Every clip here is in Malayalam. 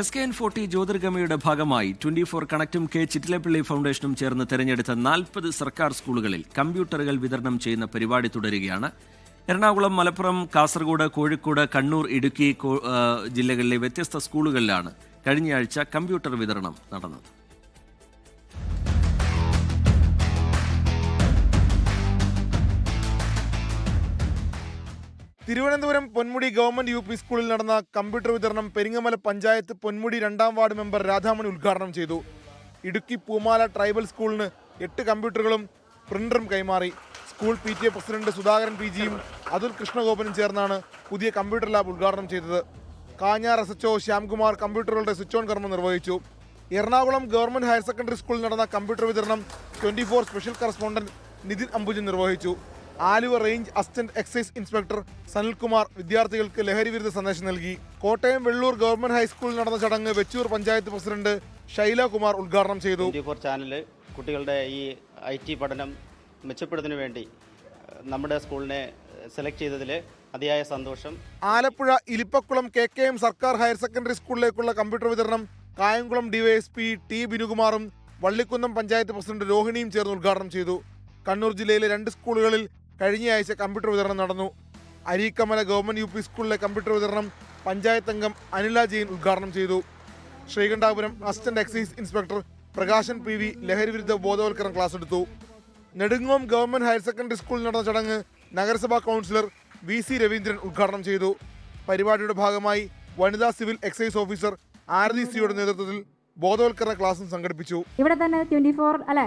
എസ് കെ എൻ ഫോർട്ടി ജ്യോതിർഗമയുടെ ഭാഗമായി ട്വന്റി ഫോർ കണക്റ്റും കെ ചിറ്റിലപ്പള്ളി ഫൗണ്ടേഷനും ചേർന്ന് തെരഞ്ഞെടുത്ത നാൽപ്പത് സർക്കാർ സ്കൂളുകളിൽ കമ്പ്യൂട്ടറുകൾ വിതരണം ചെയ്യുന്ന പരിപാടി തുടരുകയാണ്. എറണാകുളം മലപ്പുറം കാസർഗോഡ് കോഴിക്കോട് കണ്ണൂർ ഇടുക്കി ജില്ലകളിലെ വ്യത്യസ്ത സ്കൂളുകളിലാണ് കഴിഞ്ഞയാഴ്ച കമ്പ്യൂട്ടർ വിതരണം നടന്നത്. Thiruvananthapuram Ponmudi government U P സ്കൂളിൽ നടന്ന കമ്പ്യൂട്ടർ വിതരണം പെരിങ്ങമല പഞ്ചായത്ത് പൊന്മുടി രണ്ടാം വാർഡ് മെമ്പർ രാധാമണി ഉദ്ഘാടനം ചെയ്തു. ഇടുക്കി പൂമാല ട്രൈബൽ സ്കൂളിന് എട്ട് കമ്പ്യൂട്ടറുകളും പ്രിന്ററും കൈമാറി. School P T A president Sudhakaran P ജിയും അതുൽ കൃഷ്ണഗോപനും ചേർന്നാണ് പുതിയ കമ്പ്യൂട്ടർ ലാബ് ഉദ്ഘാടനം ചെയ്തത്. കാഞ്ഞാർ എസ് എച്ച്ഒ ശ്യാംകുമാർ കമ്പ്യൂട്ടറുകളുടെ സ്വിച്ച് ഓൺ കർമ്മം നിർവഹിച്ചു. എറണാകുളം ഗവൺമെന്റ് ഹയർ സെക്കൻഡറി സ്കൂളിൽ നടന്ന കമ്പ്യൂട്ടർ വിതരണം twenty four special correspondent Nithin Ambujan നിർവഹിച്ചു. Aluva range assistant excise inspector Sanilkumar വിദ്യാർത്ഥികൾക്ക് ലഹരി വിരുദ്ധ സന്ദേശം നൽകി. കോട്ടയം വെള്ളൂർ ഗവൺമെന്റ് ഹൈസ്കൂളിൽ നടന്ന ചടങ്ങ് വെച്ചൂർ പഞ്ചായത്ത് പ്രസിഡന്റ് ശൈല കുമാർ ഉദ്ഘാടനം ചെയ്തു. ചാനൽ കുട്ടികളുടെ ഈ ഐ ടി പഠനം മെച്ചപ്പെടുന്നതിന് വേണ്ടി നമ്മുടെ സ്കൂളിനെ സെലക്ട് ചെയ്തതിൽ അതിയായ സന്തോഷം. Alappuzha Ilippakkulam K K M സർക്കാർ ഹയർ സെക്കൻഡറി സ്കൂളിലേക്കുള്ള കമ്പ്യൂട്ടർ വിതരണം കായംകുളം ഡിവൈഎസ്പി ടി ബിനുകുമാറും വള്ളിക്കുന്നം പഞ്ചായത്ത് പ്രസിഡന്റ് രോഹിണിയും ചേർന്ന് ഉദ്ഘാടനം ചെയ്തു. കണ്ണൂർ ജില്ലയിലെ രണ്ട് സ്കൂളുകളിൽ കഴിഞ്ഞയാഴ്ച കമ്പ്യൂട്ടർ വിതരണം നടന്നു. അരീക്കമല ഗവൺമെന്റ് യു പി സ്കൂളിലെ കമ്പ്യൂട്ടർ വിതരണം പഞ്ചായത്ത് അംഗം അനില ജെയിൻ ഉദ്ഘാടനം ചെയ്തു. Sreekandapuram assistant excise inspector Prakashan P V ലഹരിവിരുദ്ധ ബോധവൽക്കരണ ക്ലാസ് എടുത്തു. നെടുങ്ങോം ഗവൺമെന്റ് ഹയർ സെക്കൻഡറി സ്കൂളിൽ നടന്ന ചടങ്ങ് നഗരസഭാ കൗൺസിലർ വി സി രവീന്ദ്രൻ ഉദ്ഘാടനം ചെയ്തു. പരിപാടിയുടെ ഭാഗമായി വനിതാ civil excise officer R D സിയുടെ നേതൃത്വത്തിൽ ബോധവൽക്കരണ ക്ലാസും സംഘടിപ്പിച്ചു. ഇവിടെ തന്നെ ട്വന്റി ഫോർ അല്ലേ?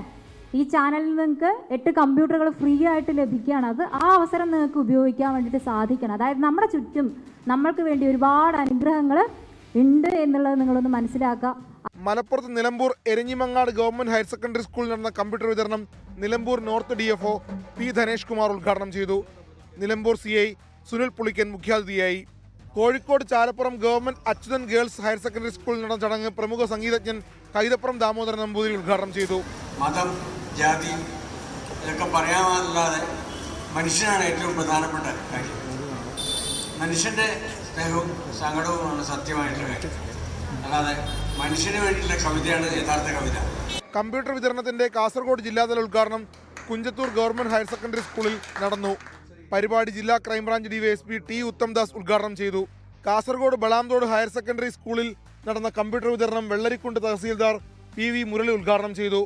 ഈ ചാനലിൽ നിങ്ങൾക്ക് എട്ട് കമ്പ്യൂട്ടറുകൾ ഫ്രീ ആയിട്ട് ലഭിക്കുകയാണ്. അത് ആ അവസരം നിങ്ങൾക്ക് ഉപയോഗിക്കാൻ വേണ്ടിയിട്ട് സാധിക്കണം. അതായത് നമ്മുടെ ചുറ്റും നമ്മൾക്ക് വേണ്ടി ഒരുപാട് അനുഗ്രഹങ്ങൾ ഉണ്ട് എന്നുള്ളത് നിങ്ങളൊന്ന് മനസ്സിലാക്കുക. മലപ്പുറത്ത് Nilambur Erinjimangad government higher secondary സ്കൂളിൽ നടന്ന കമ്പ്യൂട്ടർ വിതരണം Nilambur north D F O P Dhanesh Kumar ഉദ്ഘാടനം ചെയ്തു. നിലമ്പൂർ സി ഐ സുനിൽ പുളിക്കൻ മുഖ്യാതിഥിയായി. Kozhikode Chalappuram government Achuthan girls higher secondary സ്കൂളിൽ നടന്ന ചടങ്ങ് പ്രമുഖ സംഗീതജ്ഞൻ കൈതപ്പുറം ദാമോദരൻ നമ്പൂതിരി ഉദ്ഘാടനം ചെയ്തു. മതം ജാതി ഇതൊക്കെ പറയാമല്ലാതെ മനുഷ്യനാണ് ഏറ്റവും പ്രധാനപ്പെട്ട കാര്യം. മനുഷ്യന്റെ സ്നേഹവും സങ്കടവുമാണ് സത്യമായിട്ടുള്ള കാര്യം. അല്ലാതെ മനുഷ്യന് വേണ്ടിയിട്ടുള്ള കവിതയാണ് യഥാർത്ഥ കവിത. കമ്പ്യൂട്ടർ വിതരണത്തിന്റെ കാസർഗോഡ് ജില്ലാതല ഉദ്ഘാടനം കുഞ്ചത്തൂർ ഗവൺമെന്റ് ഹയർ സെക്കൻഡറി സ്കൂളിൽ നടന്നു. പരിപാടി ജില്ലാ ക്രൈംബ്രാഞ്ച് ഡിവൈഎസ്പി ടി ഉത്തംദാസ് ഉദ്ഘാടനം ചെയ്തു. കാസർഗോഡ് ബളാംതോട് ഹയർ സെക്കൻഡറി സ്കൂളിൽ നടന്ന കമ്പ്യൂട്ടർ വിതരണം വെള്ളരിക്കുണ്ട് തഹസീൽദാർ പി വി മുരളി ഉദ്ഘാടനം ചെയ്തു.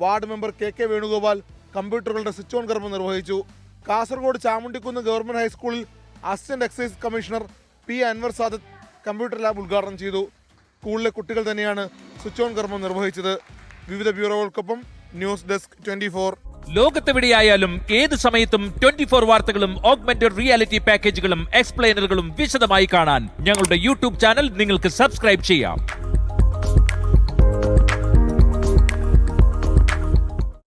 Ward member K K Venugopal കമ്പ്യൂട്ടറുകളുടെ switch on കർമ്മം നിർവഹിച്ചു. കാസർഗോഡ് ചാമുണ്ടിക്കുന്ന് ഗവൺമെന്റ് ഹൈസ്കൂളിൽ assistant excise commissioner P Anwar Sadath computer lab ഉദ്ഘാടനം ചെയ്തു. സ്കൂളിലെ കുട്ടികൾ തന്നെയാണ് സ്വിച്ച് ഓൺ കർമ്മം നിർവഹിച്ചത്. വിവിധ ബ്യൂറോകൾക്കൊപ്പം ന്യൂസ് ഡെസ്ക് ട്വന്റി ഫോർ. ലോകത്തെവിടെയായാലും ഏത് സമയത്തും ട്വന്റി ഫോർ വാർത്തകളും ഓഗ്മെന്റഡ് റിയാലിറ്റി പാക്കേജുകളും എക്സ്പ്ലെയിനറുകളും വിശദമായി കാണാൻ ഞങ്ങളുടെ യൂട്യൂബ് ചാനൽ നിങ്ങൾക്ക് സബ്സ്ക്രൈബ് ചെയ്യാം.